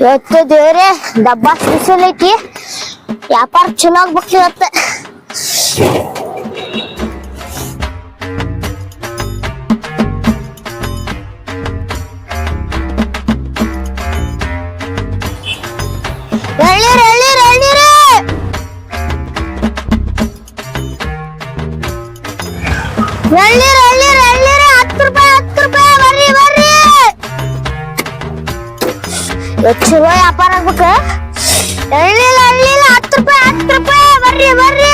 ಇವತ್ತು ದೇವ್ರೆ ಡಬ್ಬ ಸ್ಪೆಷಲ್ ಐತಿ ವ್ಯಾಪಾರ ಚಲೋ ಆಗ್ಬೇಕು ಇವತ್ತು ಎಳ್ಳೀರು ಚಲೋ ವ್ಯಾಪಾರ ಆಗ್ಬೇಕ? ಎಳ್ಳಿಲ್ಲ ಎಳ್ಳಿಲ್ಲ ಹತ್ತು ರೂಪಾಯಿ ಹತ್ತು ರೂಪಾಯಿ ಬರ್ರಿ ಬರ್ರಿ.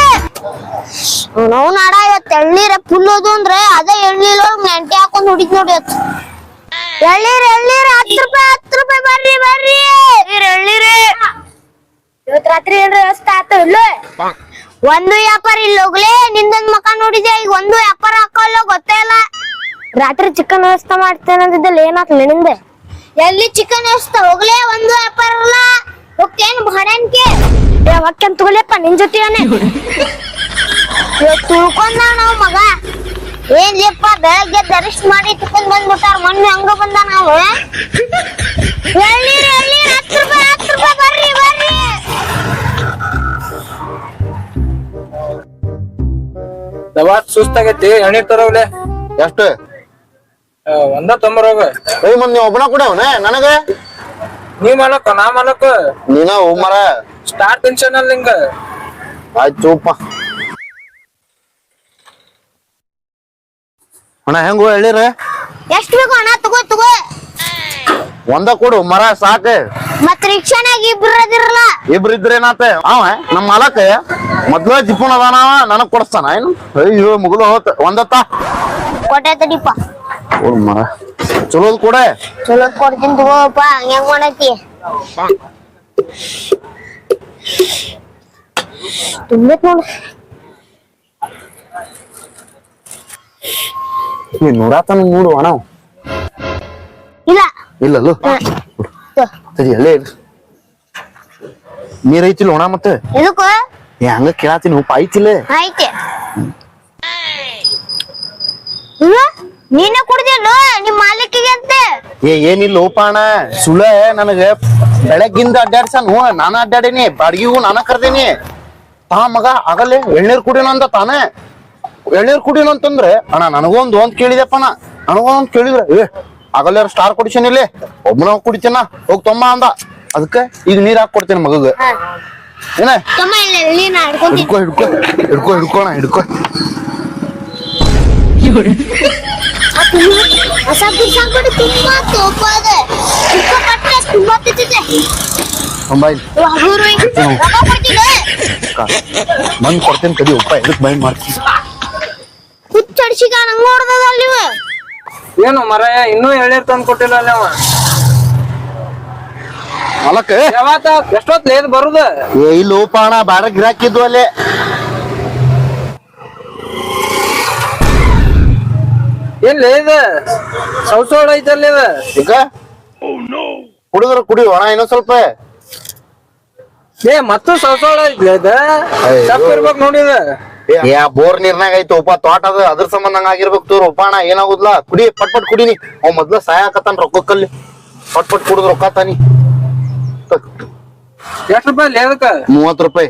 ನಾವು ನಾಡ ಇವತ್ತು ಎಳ್ನೀರ ಫುಲ್ ಹೋದು ಅಂದ್ರೆ ಅದೇ ಎಳ್ನೀರ್ ನೆಂಟೆ ಹಾಕೊಂಡು ಹೊಡಿತ್ ನೋಡಿ ಇವತ್ತು. ಎಳ್ನೀರ್ ಎಳ್ಳೀರ ಹತ್ತು ರೂಪಾಯಿ ಹತ್ತು ರೂಪಾಯಿ ಬರ್ರಿ ಬರ್ರಿ. ಎಳ್ಳೀರ ಇವತ್ತು ರಾತ್ರಿ ಏನ್ರ ವ್ಯವಸ್ಥೆ ಆತ ಇಲ್ಲ? ಒಂದು ವ್ಯಾಪಾರ ಇಲ್ಲ ಹೋಗ್ಲೇ ನಿಂದೊಂದ್ ಮಕ ನೋಡಿದೆ ಈಗ ಒಂದು ವ್ಯಾಪಾರ ಹಾಕಲ್ಲ ಗೊತ್ತೇ ಇಲ್ಲ. ರಾತ್ರಿ ಚಿಕನ್ ವ್ಯವಸ್ಥೆ ಮಾಡ್ತೇನೆ ಅಂದಿದ್ದಲ್ಲ ಏನಾಗ್ಲಿ ನಿಂದೆ? ಎಲ್ಲಿ ಚಿಕನ್ ಎಷ್ಟು ಹೋಗ್ಲೇ ಒಂದು ವ್ಯಾಪಾರ ಇಲ್ಲ ಹೋಗ್ತೇನ್ ಭಾಡ್ಯಾನ್ಕೆ? ಯಾವಕ್ಕೆ ತಗೊಳ್ಯಪ್ಪ ನಿನ್ ಜೊತೆನೆ ತುಳ್ಕೊಂಡ ನಾವು ಮಗ. ಏನ್ ಲೇಪ್ಪ ಬೆಳಗ್ಗೆ ದರ್ಶ್ ಮಾಡಿ ತುಕೊಂಡ್ ಬಂದ್ಬಿಟ್ಟಾರ. ಮೊನ್ನೆ ಹಂಗ ಬಂದ ನಾವು. ಎಳ್ಳೀರ್ ಎಳ್ಳೀರ್ ಹತ್ತು ರೂಪಾಯಿ ಹತ್ತು ರೂಪಾಯಿ ಬರ್ರಿ ಬರ್ರಿ. ದವಾತ್ ಸುಸ್ತಾಗೈತಿ ಎಣ್ಣೆ ತರೋಲೆ ಎಷ್ಟು? ಒಂದ ತೊಂಬರೋಗ ಏ ಮತ್ ನೀವ್ ಒಬ್ಬನ ಕೊಡವನೆ ನನಗ? ನೀ ಮಾಡಕ್ಕ ನಾ ಮಾಡಕ್ಕ ನೀನ ಮರ. ಸ್ಟಾರ್ ಟೆನ್ಷನ್ ಅಲ್ಲಿ ಹಿಂಗ ಆಯ್ತು ಚೂಪ ಅಣ್ಣ ಹೆಂಗೋ ಹೇಳಿರ ಎಷ್ಟ್ ಬೇಕು ಅಣ್ಣ? ತಗೋ ತಗೋ. ಒಂದ ಕೊಡು ಮರ ಸಾಕ. ಮತ್ ರಿಕ್ಷಾನಾಗ ಇಬ್ರು ಅದಿರಲ್ಲ. ಇಬ್ರು ಇದ್ರೇನಾತ ಅವ ನಮ್ಮ ಮಾಲಕ. ಮೊದ್ಲ ಜಿಪ್ಪನ ಅದಾನ ನನಗ್ ಕೊಡಿಸ್ತಾನ. ಏನು? ಅಯ್ಯೋ ಮುಗಿದು ಹೋತ. ಒಂದತ್ತ? ಕೊಟ್ಟೆ ತಡಿಪ್ಪ. ಕೊಡ ಚಲೋದ್ ಕೊಡೆ. ಚಲೋ ಕೊಡ್ತೀನಿ ತಗೋಪ್ಪ ಹೆಂಗ್ ಮಾಡತಿ ತುಂಬತ್ ನೋಡ. ಈ ನೂರಾತನ ಮೂಡು ಅಣ್ಣ. ಇಲ್ಲ. ಇಲ್ಲಲ್ಲ? ಸರಿ ಅಲ್ಲೇ ಇರು. ನೀರ್ ಐತಿಲ್ಲ ಒಣ ಮತ್ತೆ? ಎದಕ್ಕೂ? ಏ ಹಂಗ ಕೇಳಾತೀನಿ ಉಪ್ಪ ಐತಿಲ್ಲ ಐತೆ ಇಲ್ಲ ನೀನೇ ಕುಡ್ದಿಲ್ಲ ನಿಮ್ ಮಾಲೀಕಿಗೆ ಅಂತೆ ಏ ಏನಿಲ್ಲ ಉಪ ಅಣ್ಣ ಸುಳ್ಳ ನನಗ ಬೆಳಗ್ಗಿಂದ ಅಡ್ಡಾಡ್ಸನು ನಾನ ಅಡ್ಡಾಡಿನಿ ಬಾಡ್ಗಿಗೂ ನಾನ ಕರ್ದೀನಿ ತಾ ಮಗ ಆಗಲ್ಲೇ ಎಳ್ನೀರ್ ಕುಡಿಯೋಣ ಅಂತ ತಾನೇ ಎಳ್ನೀರ್ ಕುಡಿಯೋಣ ಅಂತಂದ್ರೆ ಅಣ್ಣ ನನಗೊಂದು ಅಂತ ಕೇಳಿದೆಪ್ಪ ಅಣ್ಣ ನನಗೊಂದ್ ಕೇಳಿದ್ರೆ ಏ ಆಗಲ್ಲೇ ಸ್ಟಾರ್ ಕೊಡಿಸೀನಿ ಇಲ್ಲಿ ಒಬ್ಬನ ಕುಡಿತೀನ ಹೋಗ್ ತೊಮ್ಮ ಅಂದ ಅದಕ್ಕೆ ಈಗ ನೀರ್ ಹಾಕೊಡ್ತೀನಿ ಕೊಡ್ತೀನಿ ಮಗಗ ಏನ ಹಿಡ್ಕೊ ಹಿಡ್ಕೊ ಹಿಡ್ಕೊ ಹಿಡ್ಕೋಣ ಹಿಡ್ಕೊ ಹೊಸ ಬಿರ್ಸಾಕ್ಬಿಟ್ಟು ತುಂಬಾ ತೋಪ ಅದೆ ಪಟ್ಟೆ ತುಂಬಾ ತಿಂತಿದೆ ಮೊಬೈಲ್ ಹಗುರು ರೊಕ್ಕ ಕೊಡ್ತೀನಿ ಬಂದ್ ಕೊಡ್ತೀನಿ ತಡಿ ಉಪ್ಪ ಎದಕ್ ಬೈಂಡ್ ಮಾಡ್ತೀನಿ ಹುಚ್ಚಡಿಸಿಗ ನಂಗ್ ಏನು ಮರಾಯ ಇನ್ನೂ ಎಳ್ಳೀರ್ ತಂದು ಕೊಟ್ಟಿಲ್ಲ ಅಲ್ಲಿ ಅವ ಮಲಕ ಯಾವತ್ತ? ಎಷ್ಟೊತ್ ಲೇದ್ ಬರುದ? ಏ ಇಲ್ಲ ಅಣ್ಣ ಬಾರ ಗಿರಾಕಿದ್ವು ಅಲ್ಲೇ. ಏನ್ ಇದ? ಸೌಸೋಡ್ ಐತಲ್ಲಿ ಇದ? ಈಗ? ಕುಡಿದ್ರ ಕುಡಿ ಒಣ ಇನ್ನೊಂದ್ ಸ್ವಲ್ಪ. ಏ ಮತ್ತು ಸೌಸೋಡ್ ಐತ್ಲೆ ಇದ. ತಪ್ಪ ಯಾ ನೋಡಿದ ಏ ಬೋರ್ ನೀರ್ನಾಗ ಐತಿ ಉಪ್ಪ ತೋಟ ಅದ ಅದ್ರ ಸಂಬಂಧ ಆಗಿರ್ಬೇಕು ತೋರ್ ಉಪ್ಪ ಅಣ್ಣ ಏನಾಗುದ್ಲ ಕುಡಿ ಪಟ್ ಪಟ್ ಕುಡಿನಿ. ಅವ್ ಮೊದ್ಲ ಸಾಯಕತ್ತಾನ ರೊಕ್ಕಕ್ಕಲ್ಲಿ. ಪಟ್ ಪಟ್ ಕುಡಿದ್ ರೊಕ್ಕ ತಾನಿ. ಎಷ್ಟ ರೂಪಾಯಿ ಲೇದಕ್ಕ ಮೂವತ್ ರೂಪಾಯಿ.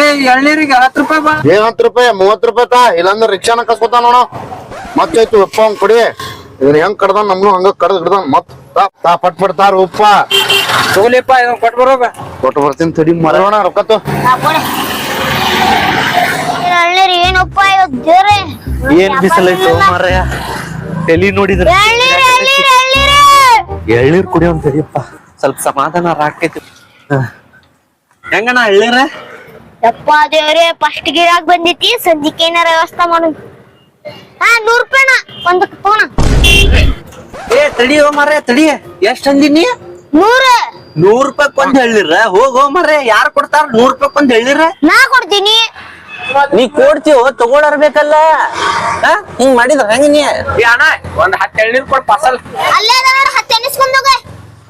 ಏ ಎಳ್ನೀರಿಗೆ ಹತ್ತು ರೂಪಾಯಿ ಬಾ. ಏ ಹತ್ತು ರೂಪಾಯಿ ಮೂವತ್ ರೂಪಾಯಿ ತಾ ಇಲ್ಲಾಂದ್ರ ರಿಕ್ಷಾನ ಕಸ್ಕೊತಾನ ನೋಡ. ಮತ್ತೈತಿ ಉಪ್ಪ ಅವ್ನ್ ಕುಡಿ. ಇದನ್ನ ಹೆಂಗ್ ಕಡ್ದಾನ ನಮ್ನು ಹಂಗ ಕಡ್ದ್ ಹಿಡ್ದಾನ ಮತ್ ತಾ, ತಾ ಪಟ್ ಪಟ್ ತಾರ ಉಪ್ಪ. ತಗೋಲಿಪ್ಪ ಇದನ್ನ ಕೊಟ್ ಬರೋಗ ಕೊಟ್ಟು ಬರ್ತೀನಿ ತಡಿ ಮರೋಣ ರೊಕ್ಕ ತೋ. ಎಳ್ಳೀರು ಏನಪ್ಪ ಇವತ್ತು ದೇವ್ರೆ ಏನ್ ಬಿಸಿಲೈತು ಮಾರಾಯ? ತಲಿ ನೋಡಿದ್ರ? ಎಳ್ಳೀರು ಎಳ್ಳೀರು ಎಳ್ಳೀರು ಎಳ್ನೀರ್ ಕುಡಿಯೋನ್ ತಡಿಯಪ್ಪ. ಸ್ವಲ್ಪ ಸಮಾಧಾನ ರಾಕೈತಿ ಹೆಂಗಣ್ಣ ಎಳ್ನೀರ? ಯಪ್ಪ ದೇವ್ರೆ ಫಸ್ಟ್ ಗಿರಾಗ್ ಬಂದಿತಿ ಸಂಜಿಕೆ ಏನಾರ ವ್ಯವಸ್ಥೆ ಮಾಡು ಹಾ ನೂರ್ ರೂಪಾಯಿನ ಒಂದಕ್ಕೆ ತೋಣ ಏ ತಡಿಯೋ ಮಾರ್ರೆ ತಡಿ. ಎಷ್ಟ್ ಅಂದಿನಿ? ನೂರ. ನೂರ್ ರೂಪಾಯಿ ಒಂದ್ ಹೋಗ ಹೋಗೋ ಮಾರಾಯ ಯಾರ್ ಕೊಡ್ತಾರ ನೂರ್ ರೂಪಾಯಿ ಒಂದ್ ಹೇಳಿರ ನಾ ಕೊಡ್ತೀನಿ. ನೀ ಕೊಡ್ತೀವ ತಗೊಳರ್ಬೇಕಲ್ಲ ಹಾ ಹಿಂಗ್ ಮಾಡಿದ್ರ ಹೆಂಗ ನೀ? ಏ ಅಣ್ಣ ಒಂದ್ ಹತ್ತು ಎಳ್ನೀರ್ ಕೊಡ್ ಪಸಲ್ ಅಲ್ಲೇ ಅದ ನೋಡು ಹತ್ತು ಎನಿಸ್ಕೊಂಡೋಗ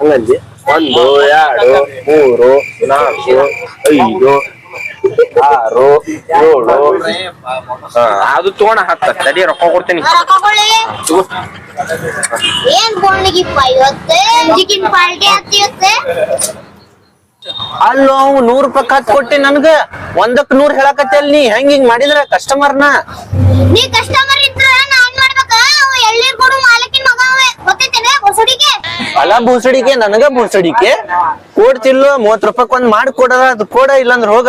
ಹಂಗಂದಿ? ಒಂದು ಎರಡು ಮೂರು ನಾಲ್ಕು ಐದು ಆರು ಏಳು. ಹಾ, ಅದು ತಗೋಣ ಹತ್ತ ತಡಿ ರೊಕ್ಕ ಕೊಡ್ತೀನಿ. ಏನ್ ಬೋಣಿಗಿಪ್ಪ ಇವತ್ತೆ? ಚಿಕನ್ ಅಲ್ಲೋ ಅವ್ ನೂರ್ ರೂಪಾಯಿ ಖರ್ಚು ಕೊಟ್ಟಿ ನನ್ಗ ಒಂದಕ್ ನೂರ್ ಹೇಳಕತ್ತಲ್ ನೀ. ಹೆಂಗ್ ಹಿಂಗ್ ಮಾಡಿದ್ರ ಕಸ್ಟಮರ್ನ ನೀ? ಕಸ್ಟಮರ್ ಇದ್ರ ನಾನ್ ಮಾಡ್ಬೇಕ ಅವ ಎಳ್ನೀರ್ ಕೊಡು ಮಾಲಕಿನ ಮಗ ಅವ ಗೊತ್ತೈತೇನೆ ಹೊಸಡಿಗೆ ಅಲ್ಲ ಬೂಸಡಿಕೆ ನನಗ ಭೂಸಡಿಕೆ. ಕೊಡ್ತಿಲ್ಲ ಮೂವತ್ ರೂಪಾಯಿ ಒಂದ್ ಮಾಡಿ ಕೊಡದ ಅದು ಕೊಡ ಇಲ್ಲಂದ್ರ ಹೋಗ.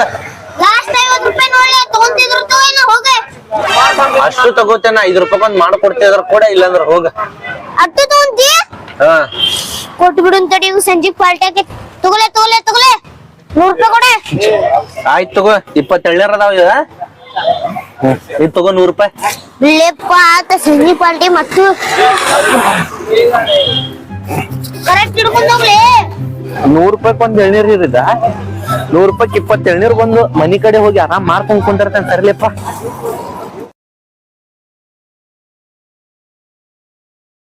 ಅಷ್ಟು ತಗೋತೇನ ಐದ್ ರೂಪಾಯಿ ಒಂದ್ ಮಾಡ್ಕೊಡ್ತಿದ್ರ ಕೊಡ ಇಲ್ಲಂದ್ರ ಹೋಗ. ಅಟ್ಟು ತಗೊಂತಿ? ಹಾ. ಕೊಟ್ಬಿಡು ಅಂತಡಿ ಪಾರ್ಟಿ ಆಕೈತಿ ತಗೊಲೆ ತಗೊಲೆ ತಗೊಲೆ ನೂರ್ ರೂಪಾಯಿ ಕೊಡೆ. ಆಯ್ತು ತಗೋ ಇಪ್ಪತ್ತೆಳ್ಳರ ಅದಾವ ಇದು ಹ್ಮ್ ಇದ್ ತಗೋ ನೂರ್ ರೂಪಾಯಿ. ಲೇಪ್ಪ ಆತ ಸಂಜೆ ಪಾಲ್ಟಿ ಮತ್ತು. ನೂರ್ ರೂಪಾಯಿ ಒಂದ್ ಎಳ್ನೀರ್ ಇರಿದ? ನೂರ್ ರೂಪಾಯಿ ಇಪ್ಪತ್ತೆಳ್ನೀರ್ ಬಂದು ಮನಿ ಕಡೆ ಹೋಗಿ ಆರಾಮ್ ಮಾರ್ಕೊಂಡ್ ಕುಂದಿರ್ತಾನೆ, ಸರ್ಲಿಪ್ಪ.